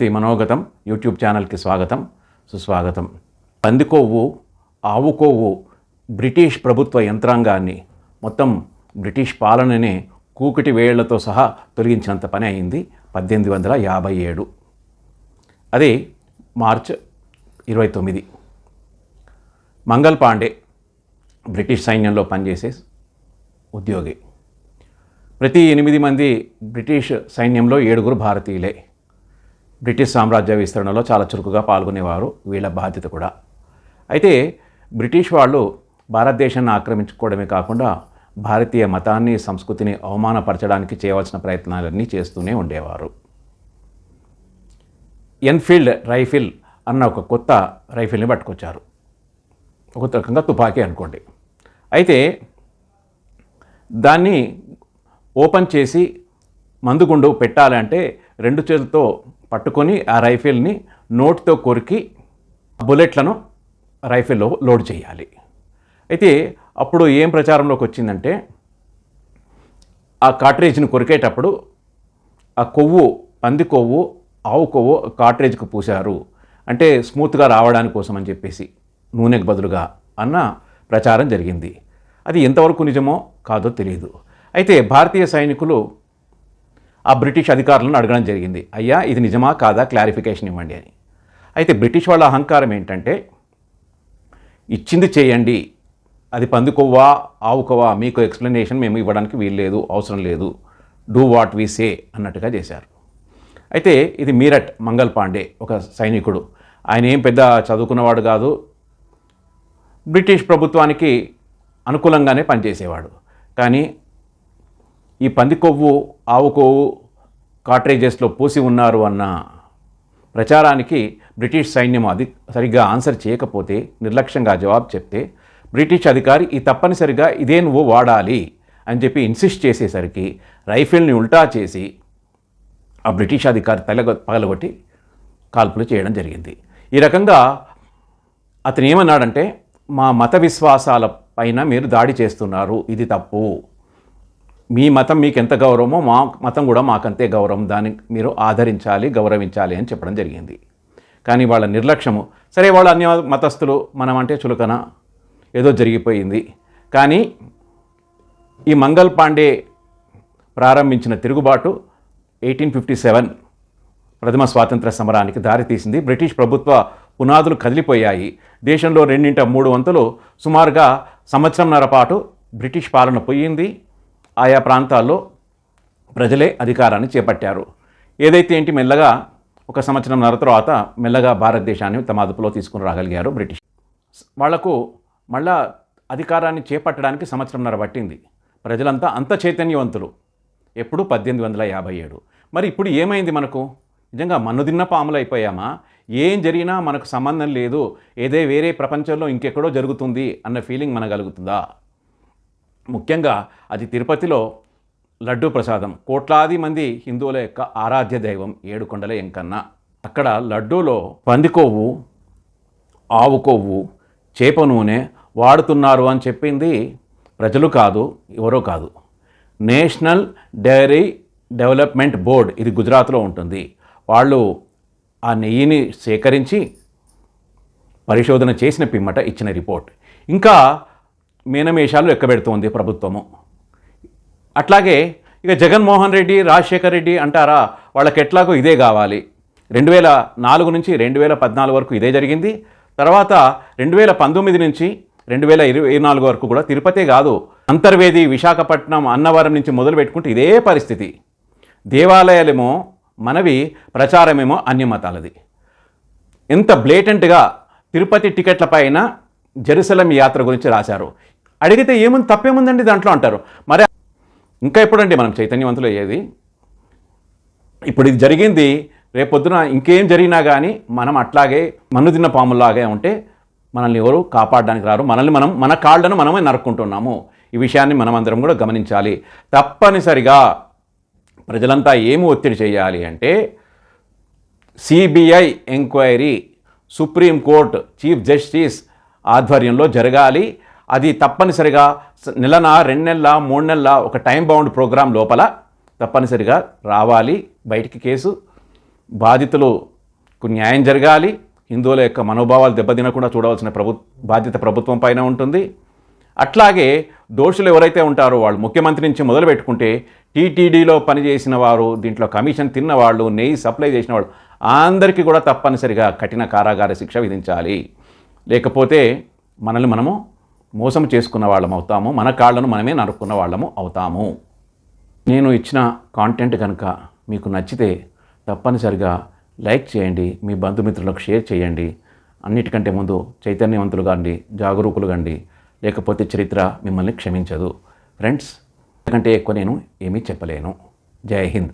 Bharati మనోగతం YouTube ఛానల్కి స్వాగతం సుస్వాగతం. పందికొవ్వు ఆవు కొవ్వు బ్రిటిష్ ప్రభుత్వ యంత్రాంగాన్ని మొత్తం బ్రిటిష్ పాలననే కూకటి వేళ్ళతో సహా తొలగించినంత పని అయింది పద్దెనిమిది వందల యాభై ఏడు. అది మార్చ్ ఇరవై తొమ్మిది. మంగల్ పాండే బ్రిటిష్ సైన్యంలో పనిచేసే ఉద్యోగి. ప్రతి ఎనిమిది మంది బ్రిటిష్ సైన్యంలో ఏడుగురు భారతీయులే. బ్రిటిష్ సామ్రాజ్య విస్తరణలో చాలా చురుకుగా పాల్గొనేవారు వీళ్ళ బాధ్యత కూడా. అయితే బ్రిటిష్ వాళ్ళు భారతదేశాన్ని ఆక్రమించుకోవడమే కాకుండా భారతీయ మతాన్ని సంస్కృతిని అవమానపరచడానికి చేయవలసిన ప్రయత్నాలన్నీ చేస్తూనే ఉండేవారు. ఎన్ఫీల్డ్ రైఫిల్ అన్న ఒక కొత్త రైఫిల్ని పట్టుకొచ్చారు. ఒక రకంగా తుపాకీ అనుకోండి. అయితే దాన్ని ఓపెన్ చేసి మందుగుండు పెట్టాలంటే రెండు చేతులతో పట్టుకొని ఆ రైఫిల్ని నోటితో కొరికి బుల్లెట్లను రైఫిల్లో లోడ్ చేయాలి. అయితే అప్పుడు ఏం ప్రచారంలోకి వచ్చిందంటే ఆ కాట్రేజ్ని కొరికేటప్పుడు ఆ కొవ్వు పంది కొవ్వు ఆవు కొవ్వు కాట్రేజ్కి పూశారు. అంటే స్మూత్గా రావడానికి కోసం అని చెప్పేసి నూనెకు బదులుగా అన్న ప్రచారం జరిగింది. అది ఎంతవరకు నిజమో కాదో తెలియదు అయితే భారతీయ సైనికులు ఆ బ్రిటిష్ అధికారులను అడగడం జరిగింది. అయ్యా ఇది నిజమా కాదా? క్లారిఫికేషన్ ఇవ్వండి అని. అయితే బ్రిటిష్ వాళ్ళ అహంకారం ఏంటంటే ఇచ్చింది చేయండి అది పందుకోవా ఆవుకోవా మీకు ఎక్స్ప్లెనేషన్ మేము ఇవ్వడానికి వీల్లేదు అవసరం లేదు డూ వాట్ వీ సే అన్నట్టుగా చేశారు. అయితే ఇది మీరట్ మంగల్ పాండే ఒక సైనికుడు. ఆయన ఏం పెద్ద చదువుకున్నవాడు కాదు. బ్రిటిష్ ప్రభుత్వానికి అనుకూలంగానే పనిచేసేవాడు. కానీ ఈ పంది కొవ్వు ఆవు కొవ్వు కాట్రేజెస్లో పూసి ఉన్నారు అన్న ప్రచారానికి బ్రిటిష్ సైన్యం అది సరిగ్గా ఆన్సర్ చేయకపోతే నిర్లక్ష్యంగా జవాబు చెప్తే బ్రిటిష్ అధికారి ఈ తప్పనిసరిగా ఇదే నువ్వు వాడాలి అని చెప్పి ఇన్సిస్ట్ చేసేసరికి రైఫిల్ని ఉల్టా చేసి ఆ బ్రిటిష్ అధికారి తల పగలగొట్టి కాల్పులు చేయడం జరిగింది. ఈ రకంగా అతను ఏమన్నాడంటే మా మత విశ్వాసాల పైన మీరు దాడి చేస్తున్నారు ఇది తప్పు. మీ మతం మీకు ఎంత గౌరవమో మా మతం కూడా మాకంతే గౌరవం. దాన్ని మీరు ఆదరించాలి గౌరవించాలి అని చెప్పడం జరిగింది. కానీ వాళ్ళ నిర్లక్ష్యము సరే వాళ్ళు అన్య మతస్థులు మనం అంటే చులకన ఏదో జరిగిపోయింది. కానీ ఈ మంగల్ పాండే ప్రారంభించిన తిరుగుబాటు ఎయిటీన్ ఫిఫ్టీ సెవెన్ ప్రథమ స్వాతంత్ర సమరానికి దారితీసింది బ్రిటిష్ ప్రభుత్వ పునాదులు కదిలిపోయాయి. దేశంలో రెండింట మూడు వంతులు సుమారుగా సంవత్సరంన్నర పాటు బ్రిటిష్ పాలన పోయింది. ఆయా ప్రాంతాల్లో ప్రజలే అధికారాన్ని చేపట్టారు. ఏదైతే ఏంటి మెల్లగా ఒక సంవత్సరంన్నర తర్వాత మెల్లగా భారతదేశాన్ని తమ అదుపులో తీసుకుని రాగలిగారు బ్రిటిష్. వాళ్ళకు మళ్ళా అధికారాన్ని చేపట్టడానికి సంవత్సరంన్నర పట్టింది. ప్రజలంతా అంత చైతన్యవంతులు. ఎప్పుడు పద్దెనిమిది వందల యాభై ఏడు. మరి ఇప్పుడు ఏమైంది మనకు? నిజంగా మన్నుదిన్న పాములు అయిపోయామా? ఏం జరిగినా మనకు సంబంధం లేదు. ఏదే వేరే ప్రపంచంలో ఇంకెక్కడో జరుగుతుంది అన్న ఫీలింగ్ మన కలుగుతుందా? ముఖ్యంగా అది తిరుపతిలో లడ్డూ ప్రసాదం. కోట్లాది మంది హిందువుల యొక్క ఆరాధ్య దైవం ఏడుకొండల ఎంకన్న. అక్కడ లడ్డూలో పందికొవ్వు ఆవు కొవ్వు చేప నూనె వాడుతున్నారు అని చెప్పింది ప్రజలు కాదు ఎవరో కాదు. నేషనల్ డైరీ డెవలప్మెంట్ బోర్డ్ ఇది గుజరాత్లో ఉంటుంది. వాళ్ళు ఆ నెయ్యిని సేకరించి పరిశోధన చేసిన పిమ్మట ఇచ్చిన రిపోర్ట్. ఇంకా మీనమేషాలు ఎక్కబెడుతోంది ప్రభుత్వము. అట్లాగే ఇక జగన్మోహన్ రెడ్డి రాజశేఖర్ రెడ్డి అంటారా వాళ్ళకి ఎట్లాగో ఇదే కావాలి. రెండు వేల నాలుగు నుంచి రెండు వేల పద్నాలుగు వరకు ఇదే జరిగింది. తర్వాత రెండు వేల పంతొమ్మిది నుంచి రెండు వేల ఇరవై నాలుగు వరకు కూడా తిరుపతే కాదు అంతర్వేది విశాఖపట్నం అన్నవరం నుంచి మొదలు పెట్టుకుంటే ఇదే పరిస్థితి. దేవాలయాలేమో మనవి ప్రచారమేమో అన్యమతాలది. ఎంత బ్లేటెంట్గా తిరుపతి టికెట్ల పైన జెరూసలం యాత్ర గురించి రాశారు. అడిగితే ఏముంది? తప్పేముందండి దాంట్లో అంటారు. మరి ఇంకా ఎప్పుడండి మనం చైతన్యవంతులు అయ్యేది? ఇప్పుడు ఇది జరిగింది రేపొద్దున ఇంకేం జరిగినా కానీ మనం అట్లాగే మన్నుదిన్న పాములాగే ఉంటే మనల్ని ఎవరు కాపాడడానికి రారు. మనల్ని మనం మన కాళ్ళను మనమే నరుక్కుంటున్నాము. ఈ విషయాన్ని మనం అందరం కూడా గమనించాలి. తప్పనిసరిగా ప్రజలంతా ఏమి ఒత్తిడి చేయాలి అంటే CBI enquiry supreme court chief justice ఆధ్వర్యంలో జరగాలి. అది తప్పనిసరిగా నెలన రెండు నెలల మూడు నెలల ఒక టైం బౌండ్ ప్రోగ్రాం లోపల తప్పనిసరిగా రావాలి. బయటికి కేసు బాధితులకు న్యాయం జరగాలి. హిందువుల యొక్క మనోభావాలు దెబ్బతినకుండా చూడవలసిన ప్రభు బాధ్యత ప్రభుత్వం పైన ఉంటుంది. అట్లాగే దోషులు ఎవరైతే ఉంటారో వాళ్ళు ముఖ్యమంత్రి నుంచి మొదలు పెట్టుకుంటే టీటీడీలో పనిచేసిన వారు దీంట్లో కమిషన్ తిన్న వాళ్ళు నెయ్యి సప్లై చేసిన వాళ్ళు అందరికీ కూడా తప్పనిసరిగా కఠిన కారాగార శిక్ష విధించాలి. లేకపోతే మనల్ని మనము మోసం చేసుకున్న వాళ్ళం అవుతాము. మన కాళ్ళను మనమే నరుక్కున్న వాళ్ళము అవుతాము. నేను ఇచ్చిన కాంటెంట్ కనుక మీకు నచ్చితే తప్పనిసరిగా లైక్ చేయండి మీ బంధుమిత్రులకు షేర్ చేయండి. అన్నిటికంటే ముందు చైతన్యవంతులు కానీ జాగరూకులు కండి. లేకపోతే చరిత్ర మిమ్మల్ని క్షమించదు. ఫ్రెండ్స్ ఎందుకంటే ఎక్కువ నేను ఏమీ చెప్పలేను. జై హింద్.